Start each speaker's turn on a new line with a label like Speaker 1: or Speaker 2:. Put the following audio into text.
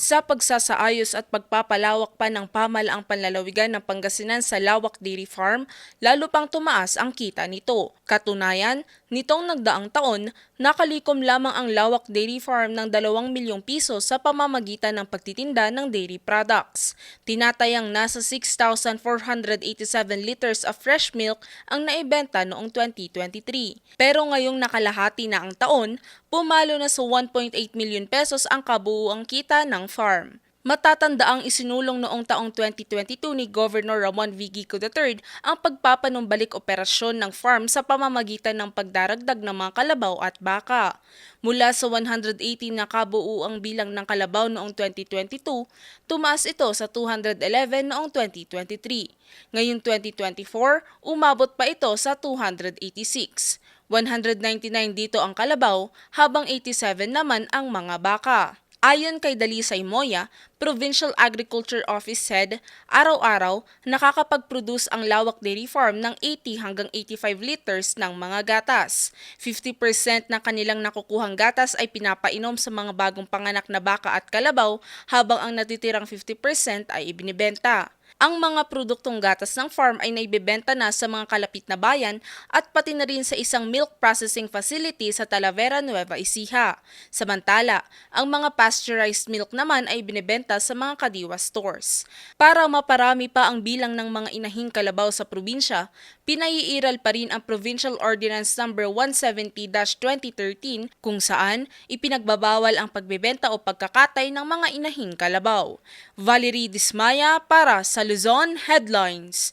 Speaker 1: sa pagsasaayos at pagpapalawak pa ng pamalaang panlalawigan ng Pangasinan sa Lawak Dairy Farm, lalo pang tumaas ang kita nito. Katunayan, nitong nagdaang taon, nakalikom lamang ang Lawak Dairy Farm ng 2 milyong piso sa pamamagitan ng pagtitinda ng dairy products. Tinatayang nasa 6,487 liters of fresh milk ang naibenta noong 2023. Pero ngayong nakalahati na ang taon, pumalo na sa 1.8 million pesos ang kabuuang kita ng farm. Matatanda ang isinulong noong taong 2022 ni Governor Ramon V. III ang pagpapanumbalik operasyon ng farm sa pamamagitan ng pagdaragdag ng mga kalabaw at baka. Mula sa 118 na kabuuang bilang ng kalabaw noong 2022, tumaas ito sa 211 noong 2023. Ngayong 2024, umabot pa ito sa 286. 199 dito ang kalabaw, habang 87 naman ang mga baka. Ayon kay Dalisay Moya, Provincial Agriculture Office Head, araw-araw nakakapag-produce ang Lawak Dairy Farm ng 80 hanggang 85 liters ng mga gatas. 50% ng kanilang nakukuhang gatas ay pinapainom sa mga bagong panganak na baka at kalabaw habang ang natitirang 50% ay ibinibenta. Ang mga produktong gatas ng farm ay naibebenta na sa mga kalapit na bayan at pati na rin sa isang milk processing facility sa Talavera, Nueva Ecija. Samantala, ang mga pasteurized milk naman ay binebenta sa mga kadiwa stores. Para maparami pa ang bilang ng mga inahing kalabaw sa probinsya, pinaiiral pa rin ang Provincial Ordinance No. 170-2013 kung saan ipinagbabawal ang pagbebenta o pagkakatay ng mga inahing kalabaw. Valerie Dismaya para sa Luzon Headlines.